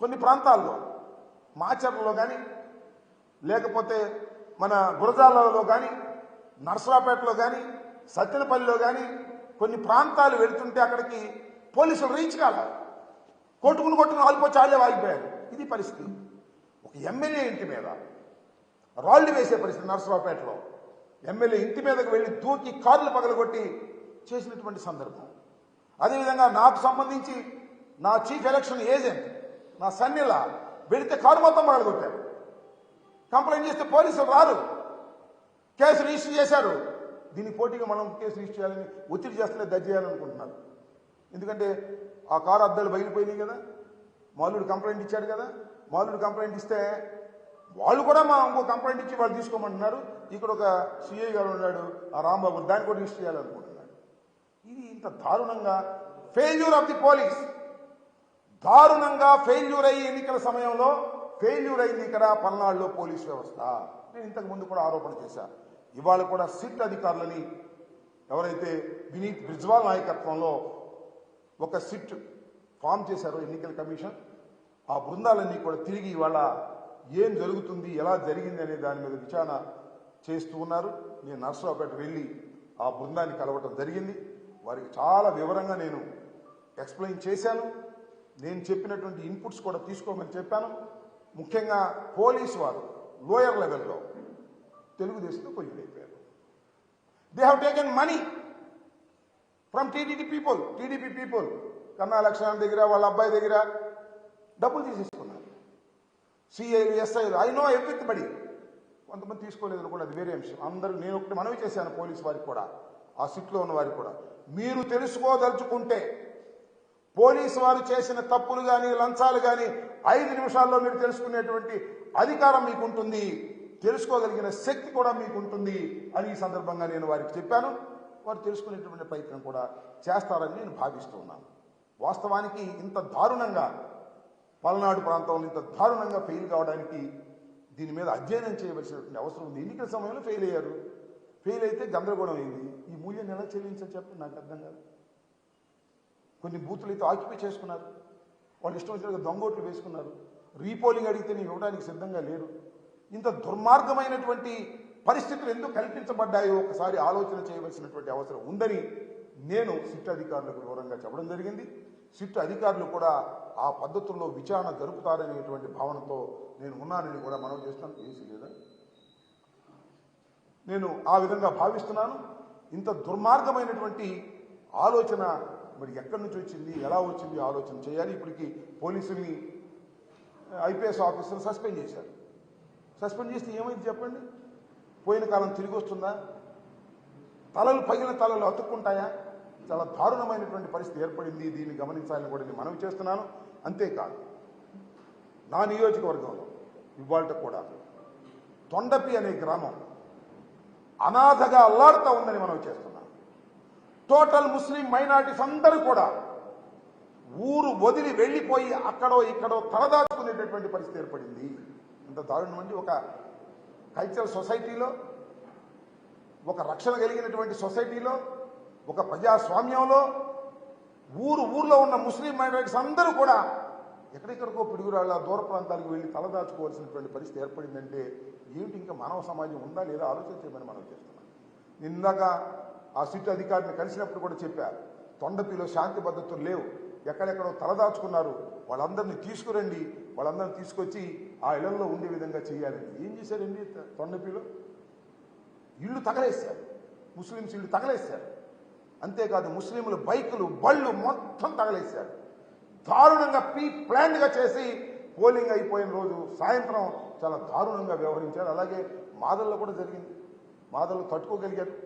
కొన్ని ప్రాంతాల్లో మాచర్లలో కానీ లేకపోతే మన గురజాలలో కానీ నర్సరాపేటలో కానీ సత్యనపల్లిలో కానీ కొన్ని ప్రాంతాలు వెళ్తుంటే అక్కడికి పోలీసులు రీచ్ కాల. కొట్టుకుని కొట్టుకుని ఆల్పోయి చాలే వాగిపోయారు ఇది పరిస్థితి. ఒక ఎమ్మెల్యే ఇంటి మీద రాళ్ళు వేసే పరిస్థితి నర్సరావుపేటలో ఎమ్మెల్యే ఇంటి మీదకు వెళ్ళి దూకి కార్లు పగలగొట్టి చేసినటువంటి సందర్భం. అదేవిధంగా నాకు సంబంధించి నా చీఫ్ ఎలక్షన్ ఏజెంట్ నా సన్నిలా పెడితే కారు మొత్తం పగలగొట్టారు. కంప్లైంట్ చేస్తే పోలీసులు రారు. కేసు రిజిస్టర్ చేశారు. దీనికి పోటీగా మనం కేసు రిజిస్టర్ చేయాలని ఒత్తిడి చేస్తలే దర్జీ చేయాలనుకుంటున్నారు. ఎందుకంటే ఆ కారు అద్దాలు బయలుపోయినాయి కదా. మాలుడు కంప్లైంట్ ఇచ్చాడు కదా. మాలుడు కంప్లైంట్ ఇస్తే వాళ్ళు కూడా మా ఇంకో కంప్లైంట్ ఇచ్చి వాళ్ళు తీసుకోమంటున్నారు. ఇక్కడ ఒక సిఐ గారు ఉన్నాడు ఆ రాంబాబు దాన్ని కూడా రిజిస్టర్ చేయాలనుకుంటున్నాడు ఇది ఇంత దారుణంగా. Failure of the police. దారుణంగా ఫెయిల్యూర్ అయ్యి ఎన్నికల సమయంలో ఫెయిల్యూర్ అయింది ఇక్కడ పల్నాడులో పోలీస్ వ్యవస్థ. నేను ఇంతకు ముందు కూడా ఆరోపణ చేశాను ఇవాళ కూడా సిట్ అధికారులని ఎవరైతే వినీత్ బ్రిజ్వాల్ నాయకత్వంలో ఒక సిట్ ఫామ్ చేశారో ఎన్నికల కమిషన్ ఆ బృందాలన్నీ కూడా తిరిగి ఇవాళ ఏం జరుగుతుంది ఎలా జరిగింది అనే దాని మీద విచారణ చేస్తూ ఉన్నారు. నేను నర్సరావుపేట వెళ్ళి ఆ బృందాన్ని కలవటం జరిగింది. వారికి చాలా వివరంగా నేను ఎక్స్ప్లెయిన్ చేశాను. నేను చెప్పినటువంటి ఇన్పుట్స్ కూడా తీసుకోమని చెప్పాను. ముఖ్యంగా పోలీసు వారు లోయర్ లెవెల్లో తెలుగుదేశంతో కొయ్యలైపోయారు they have taken money from TDP people TDP people Kanna Lakshman దగ్గర వాళ్ళ అబ్బాయి దగ్గర డబ్బులు తీసేసుకున్నారు. సిఐలు ఎస్ఐలు ఐ నో ఎవ్రీబడి కొంతమంది తీసుకోలేదు కూడా అది వేరే అంశం. అందరూ నేను ఒకటి మనవి చేశాను పోలీసు వారికి కూడా ఆ సిట్లో ఉన్న వారికి కూడా. మీరు తెలుసుకోదలుచుకుంటే పోలీసు వారు చేసిన తప్పులు కానీ లంచాలు కానీ ఐదు నిమిషాల్లో మీరు తెలుసుకునేటువంటి అధికారం మీకు ఉంటుంది తెలుసుకోగలిగిన శక్తి కూడా మీకు ఉంటుంది అని ఈ సందర్భంగా నేను వారికి చెప్పాను. వారు తెలుసుకునేటువంటి ప్రయత్నం కూడా చేస్తారని నేను భావిస్తున్నాను వాస్తవానికి ఇంత దారుణంగా పల్నాడు ప్రాంతంలో ఇంత దారుణంగా ఫెయిల్ కావడానికి దీని మీద అధ్యయనం చేయవలసినటువంటి అవసరం ఉంది. ఎన్నికల సమయంలో ఫెయిల్ అయ్యారు. ఫెయిల్ అయితే గందరగోళం అయింది. ఈ మూల్యాన్ని ఎలా చెల్లించాలి చెప్పండి? నాకు అర్థం కాదు. కొన్ని బూతులు అయితే ఆక్యుపై చేసుకున్నారు. వాళ్ళు ఇష్టం వచ్చినట్టుగా దొంగోట్లు వేసుకున్నారు. రీపోలింగ్ అడిగితే నేను ఇవ్వడానికి సిద్ధంగా లేరు ఇంత దుర్మార్గమైనటువంటి పరిస్థితులు ఎందుకు కల్పించబడ్డాయో ఒకసారి ఆలోచన చేయవలసినటువంటి అవసరం ఉందని నేను సిట్ అధికారులకు వివరంగా చెప్పడం జరిగింది. సిట్ అధికారులు కూడా ఆ పద్ధతుల్లో విచారణ జరుపుతారనేటువంటి భావనతో నేను ఉన్నానని కూడా మనం చేస్తాను ఏసీ లేదా? నేను ఆ విధంగా భావిస్తున్నాను. ఇంత దుర్మార్గమైనటువంటి ఆలోచన మరి ఎక్కడి నుంచి వచ్చింది ఎలా వచ్చింది ఆలోచన చేయాలి. ఇప్పటికి పోలీసుల్ని ఐపీఎస్ ఆఫీసర్ని సస్పెండ్ చేశారు. సస్పెండ్ చేస్తే ఏమైంది చెప్పండి? పోయిన కాలం తిరిగి వస్తుందా? తలలు పగిలిన తలలు అతుక్కుంటాయా? చాలా దారుణమైనటువంటి పరిస్థితి ఏర్పడింది. దీన్ని గమనించాలని కూడా నేను మనవి చేస్తున్నాను. అంతేకాదు నా నియోజకవర్గంలో ఇవాళ కూడా తొండపి అనే గ్రామం అనాథగా అల్లాడుతూ ఉందని మనం చేస్తున్నాం. టోటల్ ముస్లిం మైనార్టీస్ అందరూ కూడా ఊరు వదిలి వెళ్ళిపోయి అక్కడో ఇక్కడో తలదాచుకునేటటువంటి పరిస్థితి ఏర్పడింది. అంత దారుణం అండి. ఒక కల్చరల్ సొసైటీలో ఒక రక్షణ కలిగినటువంటి సొసైటీలో ఒక ప్రజాస్వామ్యంలో ఊరు ఊర్లో ఉన్న ముస్లిం మైనారిటీస్ అందరూ కూడా ఎక్కడెక్కడికో పిడుగురాళ్ళ దూర ప్రాంతాలకు వెళ్ళి తలదాచుకోవాల్సినటువంటి పరిస్థితి ఏర్పడిందంటే ఏమిటి ఇంకా మానవ సమాజం ఉందా లేదా ఆలోచించమని మనం చేస్తున్నాం. నిందాక ఆ సిట్ అధికారిని కలిసినప్పుడు కూడా చెప్పారు తొండపిలో శాంతి భద్రతలు లేవు. ఎక్కడెక్కడో తలదాచుకున్నారు వాళ్ళందరినీ తీసుకురండి. వాళ్ళందరినీ తీసుకొచ్చి ఆ ఇళ్ళలో ఉండే విధంగా చేయాలని ఏం చేశారండి తొండపిలో ఇళ్ళు తగలేశారు. ముస్లిమ్స్ ఇళ్ళు తగలేశారు. అంతేకాదు ముస్లింలు బైకులు బళ్ళు మొత్తం తగలేశారు. దారుణంగా ప్రీ ప్లాన్గా చేసి పోలింగ్ అయిపోయిన రోజు సాయంత్రం చాలా దారుణంగా వ్యవహరించారు. అలాగే మాదల్లో కూడా జరిగింది. మాదల్లో తట్టుకోగలిగారు.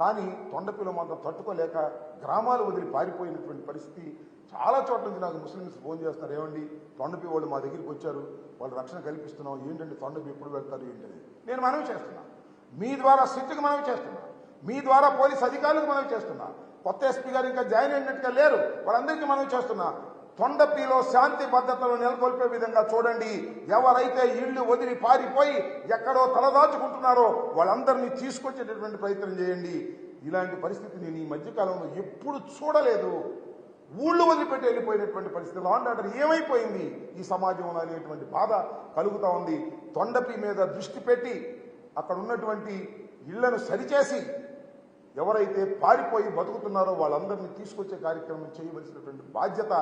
కానీ తొండపిల్ల మాత్రం తట్టుకోలేక గ్రామాలు వదిలి పారిపోయినటువంటి పరిస్థితి చాలా చోట్ల నుంచి నాకు ముస్లిమ్స్ ఫోన్ చేస్తున్నారు. ఏమండి? తొండపి వాళ్ళు మా దగ్గరికి వచ్చారు. వాళ్ళు రక్షణ కల్పిస్తున్నాం. ఏంటంటే తొండపి ఎప్పుడు వెళ్తారు ఏంటని? నేను మనవి చేస్తున్నాను మీ ద్వారా సిట్టుకు మనవి చేస్తున్నా. మీ ద్వారా పోలీస్ అధికారులకు మనవి చేస్తున్నా. కొత్త ఎస్పీ గారు ఇంకా జాయిన్ అయినట్టుగా లేరు. వాళ్ళందరికీ మనవి చేస్తున్నా. తొండపిలో శాంతి భద్రతలు నెలకొల్పే విధంగా చూడండి. ఎవరైతే ఇళ్ళు వదిలి పారిపోయి ఎక్కడో తలదాచుకుంటున్నారో వాళ్ళందరినీ తీసుకొచ్చేటటువంటి ప్రయత్నం చేయండి. ఇలాంటి పరిస్థితి నేను ఈ మధ్యకాలంలో ఎప్పుడు చూడలేదు. ఊళ్ళు వదిలిపెట్టి వెళ్ళిపోయినటువంటి పరిస్థితి. లా ఆర్డర్ ఏమైపోయింది? ఈ సమాజంలో అనేటువంటి బాధ కలుగుతూ ఉంది. తొండపి మీద దృష్టి పెట్టి అక్కడ ఉన్నటువంటి ఇళ్ళను సరిచేసి ఎవరైతే పారిపోయి బతుకుతున్నారో వాళ్ళందరినీ తీసుకొచ్చే కార్యక్రమం చేయవలసినటువంటి బాధ్యత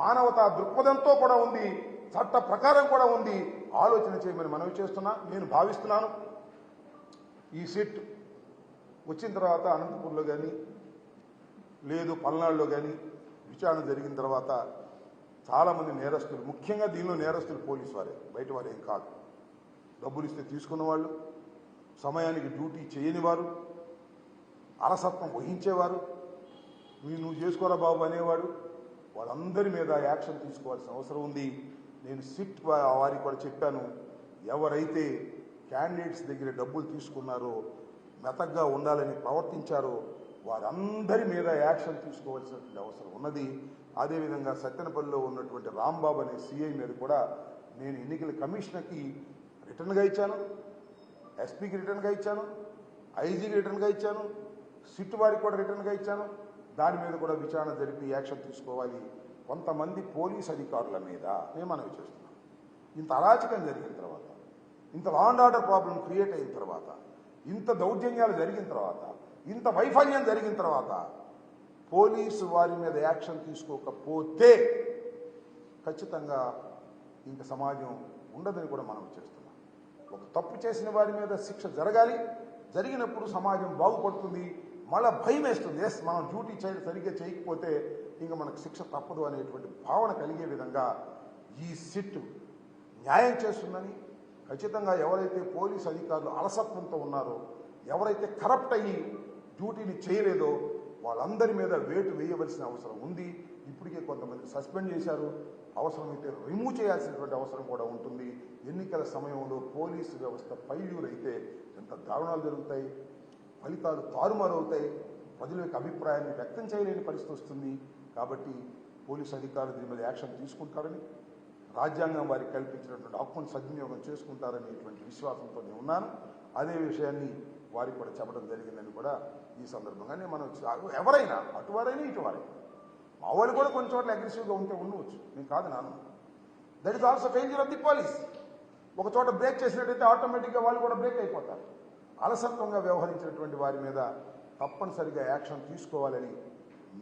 మానవతా దృక్పథంతో కూడా ఉంది చట్ట ప్రకారం కూడా ఉంది. ఆలోచన చేయమని మనవి చేస్తున్నా నేను భావిస్తున్నాను. ఈ సిట్ వచ్చిన తర్వాత అనంతపూర్లో కానీ లేదు పల్నాడులో కానీ విచారణ జరిగిన తర్వాత చాలామంది నేరస్తులు ముఖ్యంగా దీనిలో నేరస్తులు పోలీసు వారే బయట వారు ఏం కాదు. డబ్బులు ఇస్తే తీసుకున్న వాళ్ళు సమయానికి డ్యూటీ చేయని వారు అలసత్వం వహించేవారు. మీరు నువ్వు చేసుకోరా బాబు అనేవాడు. వాళ్ళందరి మీద యాక్షన్ తీసుకోవాల్సిన అవసరం ఉంది. నేను సిట్ వారికి కూడా చెప్పాను. ఎవరైతే క్యాండిడేట్స్ దగ్గర డబ్బులు తీసుకున్నారో మెతగ్గా ఉండాలని ప్రవర్తించారో వారందరి మీద యాక్షన్ తీసుకోవాల్సినటువంటి అవసరం ఉన్నది. అదేవిధంగా సత్యనపల్లిలో ఉన్నటువంటి రాంబాబు అనే సిఐ మీద కూడా నేను ఎన్నికల కమిషనర్కి రిటర్న్గా ఇచ్చాను. ఎస్పీకి రిటర్న్గా ఇచ్చాను. ఐజీకి రిటర్న్గా ఇచ్చాను. సిట్ వారికి కూడా రిటర్న్గా ఇచ్చాను. దాని మీద కూడా విచారణ జరిపి యాక్షన్ తీసుకోవాలి. కొంతమంది పోలీస్ అధికారుల మీద మేము మనవి చేస్తున్నాం. ఇంత అరాచకం జరిగిన తర్వాత ఇంత law and order problem create అయిన తర్వాత ఇంత దౌర్జన్యాలు జరిగిన తర్వాత ఇంత వైఫల్యం జరిగిన తర్వాత పోలీసు వారి మీద యాక్షన్ తీసుకోకపోతే ఖచ్చితంగా ఇంక సమాజం ఉండదని కూడా మనం చేస్తున్నాం. ఒక తప్పు చేసిన వారి మీద శిక్ష జరగాలి. జరిగినప్పుడు సమాజం బాగుపడుతుంది. మళ్ళీ భయం వేస్తుంది. ఎస్ మనం డ్యూటీ చేయడం సరిగ్గా చేయకపోతే ఇంకా మనకు శిక్ష తప్పదు అనేటువంటి భావన కలిగే విధంగా ఈ సిట్ న్యాయం చేస్తుందని ఖచ్చితంగా ఎవరైతే పోలీసు అధికారులు అలసత్వంతో ఉన్నారో ఎవరైతే కరప్ట్ అయ్యి డ్యూటీని చేయలేదో వాళ్ళందరి మీద వేటు వేయవలసిన అవసరం ఉంది. ఇప్పటికే కొంతమంది సస్పెండ్ చేశారు. అవసరమైతే రిమూవ్ చేయాల్సినటువంటి అవసరం కూడా ఉంటుంది. ఎన్నికల సమయంలో పోలీసు వ్యవస్థ పైవ్యూలైతే ఎంత దారుణాలు జరుగుతాయి. ఫలితాలు తారుమారవుతాయి. ప్రజల యొక్క అభిప్రాయాన్ని వ్యక్తం చేయలేని పరిస్థితి వస్తుంది. కాబట్టి పోలీసు అధికారులు దీని మీద యాక్షన్ తీసుకుంటారని రాజ్యాంగం వారికి కల్పించినటువంటి హక్కును సద్వినియోగం చేసుకుంటారనేటువంటి విశ్వాసంతో నేను ఉన్నాను. అదే విషయాన్ని వారికి కూడా చెప్పడం జరిగిందని కూడా ఈ సందర్భంగానే మనం ఎవరైనా అటువారైనా ఇటువారైనా మా వాళ్ళు కూడా కొన్ని చోట్ల అగ్రెసివ్గా ఉంటే ఉండవచ్చు. నేను కాదు నాన్న. That is also failure of the police ఒక చోట బ్రేక్ చేసినట్టయితే ఆటోమేటిక్గా వాళ్ళు కూడా బ్రేక్ అయిపోతారు. అలసత్వంగా వ్యవహరించినటువంటి వారి మీద తప్పనిసరిగా యాక్షన్ తీసుకోవాలని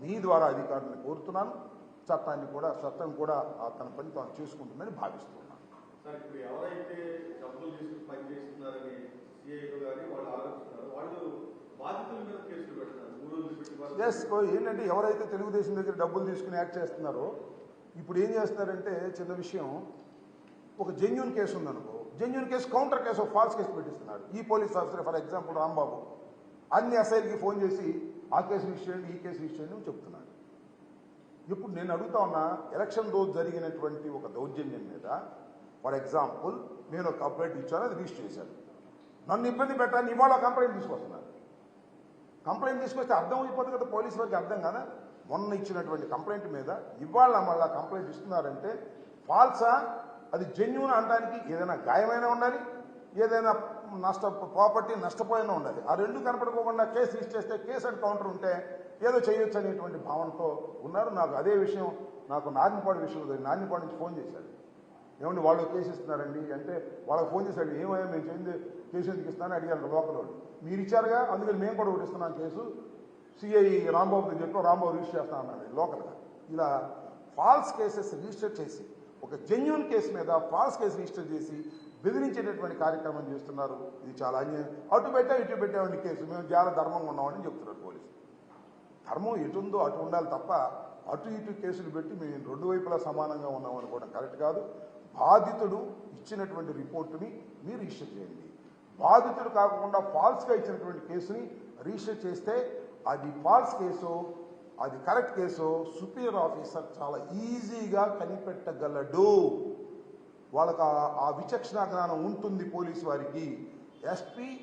మీ ద్వారా అధికారులను కోరుతున్నాను. చట్టాన్ని కూడా చట్టం కూడా తన పని తాను చేసుకుంటుందని భావిస్తున్నాను. ఎస్ ఏంటంటే ఎవరైతే తెలుగుదేశం దగ్గర డబ్బులు తీసుకుని యాక్ట్ చేస్తున్నారో ఇప్పుడు ఏం చేస్తున్నారంటే చిన్న విషయం ఒక జెన్యున్ కేసు ఉందనుకో genuine case counter case false case పెట్టిస్తున్నాడు. ఈ police officer for example Rambabu. అన్ని ఎస్ఐలకి ఫోన్ చేసి ఆ కేసు రిజిస్టర్ చేయండి ఈ కేసు రిజిస్టర్ చేయండి అని చెప్తున్నాడు. ఇప్పుడు నేను అడుగుతా ఉన్నా ఎలక్షన్ రోజు జరిగినటువంటి ఒక దౌర్జన్యం మీద ఫర్ ఎగ్జాంపుల్ నేను ఒక కంప్లైంట్ ఇచ్చాను అది రిజిస్టర్ చేశాను నన్ను ఇబ్బంది పెట్టాను ఇవాళ కంప్లైంట్ తీసుకొస్తున్నారు. కంప్లైంట్ తీసుకొస్తే అర్థం అయిపోతుంది కదా పోలీసు వారికి అర్థం కదా? మొన్న ఇచ్చినటువంటి కంప్లైంట్ మీద ఇవాళ మళ్ళీ కంప్లైంట్ ఇస్తున్నారంటే ఫాల్సా? అది జెన్యున్ అనడానికి ఏదైనా గాయమైనా ఉండాలి ఏదైనా నష్ట ప్రాపర్టీ నష్టపోయినా ఉండాలి. ఆ రెండు కనపడుకోకుండా కేసు రిజిస్టర్ చేస్తే కేసు అండ్ కౌంటర్ ఉంటే ఏదో చేయొచ్చు అనేటువంటి భావనతో ఉన్నారు. నాకు అదే విషయం నాకు నారాయణపాడు విషయంలో నారాయణపాడు నుంచి ఫోన్ చేశాడు ఏమండి వాళ్ళు కేసు ఇస్తున్నారండి అంటే వాళ్ళకి ఫోన్ చేశాడు ఏమయ్యా మేము చేయింది కేసు ఎందుకు ఇస్తానని అడిగారు లోకల్ మీరు ఇచ్చారుగా? అందుకని మేము కూడా ఒకటి ఇస్తున్నాం కేసు. సిఐ రాంబాబుకి చెప్పి రాంబాబు రిజిస్టర్ చేస్తా అన్నాడు లోకల్గా. ఇలా ఫాల్స్ కేసెస్ రిజిస్టర్ చేసి ఒక జెన్యున్ కేసు మీద ఫాల్స్ కేసు రిజిస్టర్ చేసి బెదిరించేటటువంటి కార్యక్రమం చేస్తున్నారు. ఇది చాలా అన్యాయం. అటు పెట్టా ఇటు పెట్టామండి కేసు. మేము చాలా ధర్మంగా ఉన్నామని చెప్తున్నారు పోలీసు. ధర్మం ఎటు ఉందో అటు ఉండాలి తప్ప అటు ఇటు కేసులు పెట్టి మేము రెండు వైపులా సమానంగా ఉన్నాం అనుకోవడం కరెక్ట్ కాదు. బాధితుడు ఇచ్చినటువంటి రిపోర్టుని మీరు రిజిస్టర్ చేయండి. బాధితుడు కాకుండా ఫాల్స్గా ఇచ్చినటువంటి కేసుని రిజిస్టర్ చేస్తే అది ఫాల్స్ కేసు అది కరెక్ట్ కేసు సుపీరియర్ ఆఫీసర్ చాలా ఈజీగా కనిపెట్టగలడు. వాళ్ళకి ఆ- విచక్షణ జ్ఞానం ఉంటుంది పోలీసు వారికి. ఎస్పీ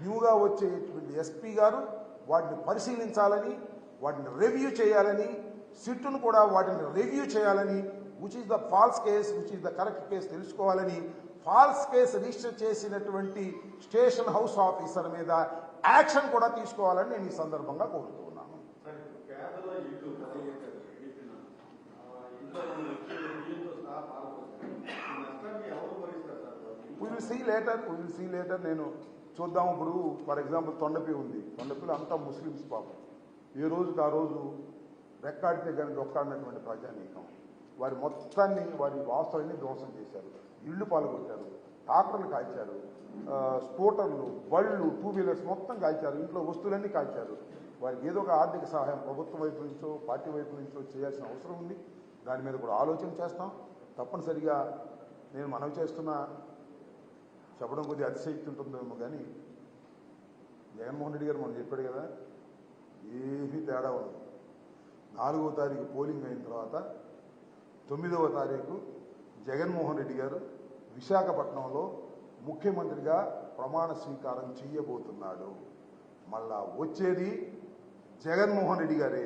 న్యూగా వచ్చేటువంటి ఎస్పీ గారు వాటిని పరిశీలించాలని వాటిని రివ్యూ చేయాలని సిట్టును కూడా వాటిని రివ్యూ చేయాలని which is the false case which is the correct case తెలుసుకోవాలని ఫాల్స్ కేసు రిజిస్టర్ చేసినటువంటి స్టేషన్ హౌస్ ఆఫీసర్ మీద యాక్షన్ కూడా తీసుకోవాలని నేను ఈ సందర్భంగా కోరుతున్నాను. Sir will see later will see later నేను చూద్దాం ఇప్పుడు ఫర్ ఎగ్జాంపుల్ తొండపి ఉంది. తొండపిలో అంతా ముస్లిమ్స్ పాపం. ఏ రోజుకి ఆ రోజు రెక్కాడితే కానీ రొక్కాడినటువంటి ప్రజానీకం. వారి మొత్తాన్ని వారి వాస్తవాన్ని ధ్వంసం చేశారు. ఇళ్ళు పాల్గొట్టారు ట్రాక్టర్లు కాల్చారు స్కూటర్లు బళ్ళు టూ వీలర్స్ మొత్తం కాల్చారు ఇంట్లో వస్తువులన్నీ కాల్చారు. వారికి ఏదో ఒక ఆర్థిక సహాయం ప్రభుత్వం వైపు నుంచో పార్టీ వైపు నుంచో చేయాల్సిన అవసరం ఉంది. దాని మీద కూడా ఆలోచన చేస్తాం. తప్పనిసరిగా నేను మనవి చేస్తున్న. చెప్పడం కొద్దిగా అతిశక్తి ఉంటుందేమో కానీ జగన్మోహన్ రెడ్డి గారు మనం చెప్పాడు కదా ఏమీ తేడా ఉంది నాలుగవ తారీఖు పోలింగ్ అయిన తర్వాత తొమ్మిదవ తారీఖు జగన్మోహన్ రెడ్డి గారు విశాఖపట్నంలో ముఖ్యమంత్రిగా ప్రమాణ స్వీకారం చేయబోతున్నాడు. మళ్ళా వచ్చేది జగన్మోహన్ రెడ్డి గారే.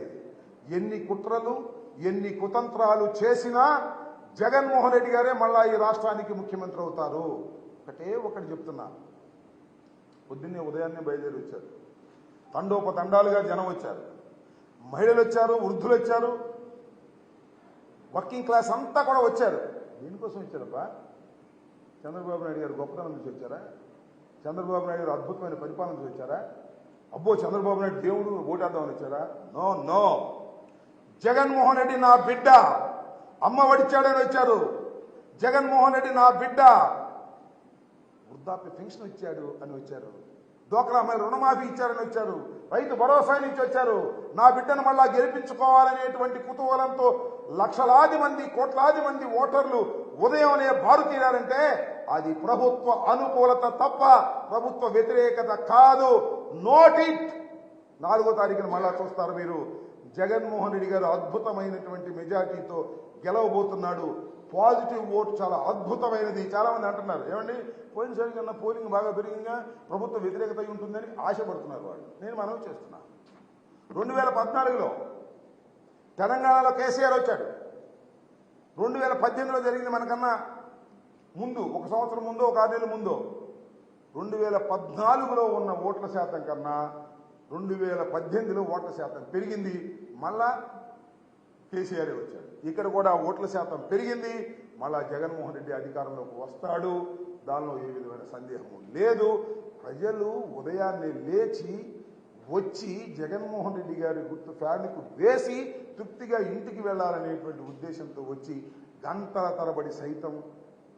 ఎన్ని కుట్రలు ఎన్ని కుతంత్రాలు చేసినా జగన్మోహన్ రెడ్డి గారే మళ్ళా ఈ రాష్ట్రానికి ముఖ్యమంత్రి అవుతారు. ఒకటే ఒకటి చెప్తున్నా. పొద్దున్నే ఉదయాన్నే బయలుదేరి వచ్చారు. తండోపతండాలుగా జనం వచ్చారు. మహిళలు వచ్చారు వృద్ధులు వచ్చారు. వర్కింగ్ క్లాస్ అంతా కూడా వచ్చారు. దీనికోసం వచ్చారప్పా చంద్రబాబు నాయుడు గారు గొప్పతనం నుంచి వచ్చారా? చంద్రబాబు నాయుడు గారు అద్భుతమైన పరిపాలన నుంచి వచ్చారా? అబ్బో చంద్రబాబు నాయుడు దేవుడు ఓటేద్దామని వచ్చారా? No no. జగన్మోహన్ రెడ్డి నా బిడ్డ. అమ్మ వడిచాడని వచ్చారు. జగన్మోహన్ రెడ్డి నా బిడ్డ. వృద్ధాప్య పెన్షన్ ఇచ్చాడు అని వచ్చారు. డోక్రా మహిళ రుణమాఫీ ఇచ్చారని వచ్చారు. రైతు భరోసా నుంచి వచ్చారు. నా బిడ్డను మళ్ళా గెలిపించుకోవాలనేటువంటి కుతూహలంతో లక్షలాది మంది కోట్లాది మంది ఓటర్లు ఉదయంనే బారు తీరారంటే అది ప్రభుత్వ అనుకూలత తప్ప ప్రభుత్వ వ్యతిరేకత కాదు. Note it. నాలుగో తారీఖున మళ్ళా చూస్తారు మీరు. జగన్మోహన్ రెడ్డి గారు అద్భుతమైనటువంటి మెజార్టీతో గెలవబోతున్నాడు. పాజిటివ్ ఓట్ చాలా అద్భుతమైనది. చాలా మంది అంటున్నారు ఏమండి పోయినసారి కన్నా పోలింగ్ బాగా పెరిగిందా? ప్రభుత్వ వ్యతిరేకత ఉంటుందని ఆశపడుతున్నారు వాళ్ళు. నేను మనవి చేస్తున్నా. రెండు వేల పద్నాలుగులో తెలంగాణలో కేసీఆర్ వచ్చాడు. రెండు వేల పద్దెనిమిదిలో జరిగింది మనకన్నా ముందు ఒక సంవత్సరం ముందు ఒక ఆరు నెలల ముందు. రెండు వేల పద్నాలుగులో ఉన్న ఓట్ల శాతం కన్నా రెండు వేల పద్దెనిమిదిలో ఓట్ల శాతం పెరిగింది. మళ్ళా కేసీఆర్ వచ్చాడు. ఇక్కడ కూడా ఓట్ల శాతం పెరిగింది. మళ్ళా జగన్మోహన్ రెడ్డి అధికారంలోకి వస్తాడు. దానిలో ఏ విధమైన సందేహము లేదు. ప్రజలు ఉదయాన్నే లేచి వచ్చి జగన్మోహన్ రెడ్డి గారి గుర్తు ఫ్యాన్కు వేసి తృప్తిగా ఇంటికి వెళ్ళాలనేటువంటి ఉద్దేశంతో వచ్చి గంటల తరబడి సైతం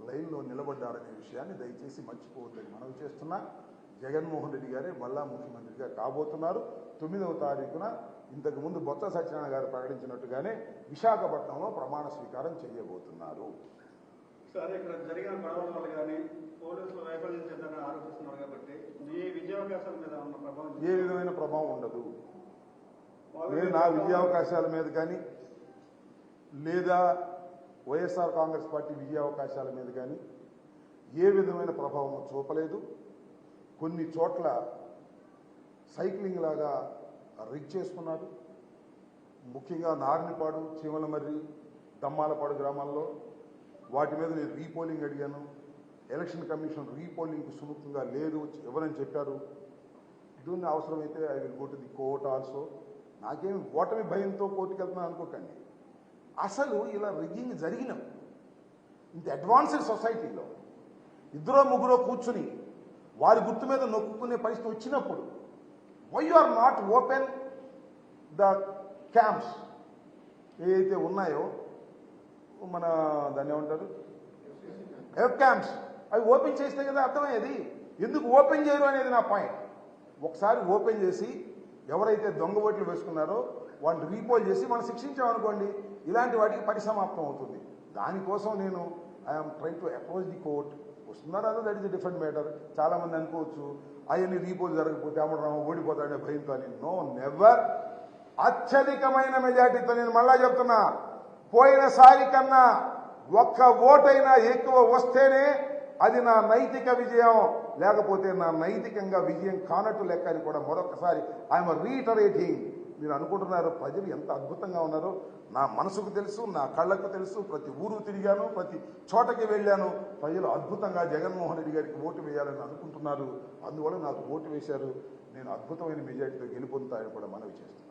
లైన్లో నిలబడ్డారనే విషయాన్ని దయచేసి మర్చిపోవద్దని మనవి చేస్తున్నా. జగన్మోహన్ రెడ్డి గారే మళ్ళా ముఖ్యమంత్రిగా కాబోతున్నారు. తొమ్మిదవ తారీఖున ఇంతకు ముందు బొత్స సత్యనారాయణ గారు ప్రకటించినట్టుగానే విశాఖపట్నంలో ప్రమాణ స్వీకారం చేయబోతున్నారు. సార్ ఇక్కడ జరిగిన గొడవల వల్ల కానీ పోలీసులు వైఫల్యం చెందని ఆరోపిస్తున్నారు కాబట్టి మీ మీద ఉన్న ప్రభావం ఏ విధమైన ప్రభావం ఉండదు. నేను నా విజయావకాశాల మీద కానీ లేదా వైఎస్ఆర్ కాంగ్రెస్ పార్టీ విజయావకాశాల మీద కానీ ఏ విధమైన ప్రభావం చూపలేదు. కొన్ని చోట్ల సైక్లింగ్ లాగా రిగ్ చేసుకున్నారు ముఖ్యంగా నారినిపాడు చీమలమర్రి దమ్మాలపాడు గ్రామాల్లో వాటి మీద నేను రీపోలింగ్ అడిగాను. ఎలక్షన్ కమిషన్ రీపోలింగ్కి సుముఖంగా లేదు ఎవరని చెప్పారు. దీన్ని అవసరమైతే I will go to the court also. నాకేం ఓటమి భయంతో కోర్టుకు వెళ్తున్నాను అనుకోకండి. అసలు ఇలా రిగ్గింగ్ జరిగిన ఇంత అడ్వాన్స్డ్ సొసైటీలో ఇద్దరో ముగ్గురో కూర్చుని వారి గుర్తు మీద నొక్కునే పరిస్థితి వచ్చినప్పుడు why are not open the camps ఏదైతే ఉన్నాయో మన దాన్ని ఏమంటారు? వెబ్ క్యాంప్స్ అవి ఓపెన్ చేస్తే కదా అర్థమయ్యేది. ఎందుకు ఓపెన్ చేయరు అనేది నా పాయింట్ ఒకసారి ఓపెన్ చేసి ఎవరైతే దొంగ ఓట్లు వేసుకున్నారో వాటిని రీపోల్ చేసి మనం శిక్షించామనుకోండి ఇలాంటి వాటికి పరిసమాప్తం అవుతుంది. దానికోసం నేను I'm try to approach the court వస్తున్నారా దట్ ఇస్ డిఫరెంట్ మ్యాటర్ చాలా మంది అనుకోవచ్చు అవన్నీ రీపోల్ జరగకపోతే అమ్మడం ఓడిపోతాడే భయంతో అని. నో నెవర్ అత్యధికమైన మెజార్టీతో నేను మళ్ళా చెప్తున్నా. పోయినసారి కన్నా ఒక్క ఓటైనా ఎక్కువ వస్తేనే అది నా నైతిక విజయం. లేకపోతే నా నైతికంగా విజయం కానట్టు లెక్క అని కూడా మరొకసారి ఐఎమ్ రీటరేటింగ్ మీరు అనుకుంటున్నారు ప్రజలు ఎంత అద్భుతంగా ఉన్నారో నా మనసుకు తెలుసు నా కళ్ళకు తెలుసు ప్రతి ఊరు తిరిగాను ప్రతి చోటకి వెళ్ళాను. ప్రజలు అద్భుతంగా జగన్మోహన్ రెడ్డి గారికి ఓటు వేయాలని అనుకుంటున్నారు. అందువల్ల నాకు ఓటు వేశారు. నేను అద్భుతమైన మెజార్టీతో గెలుపొందుతాయని కూడా మనవి చేస్తాను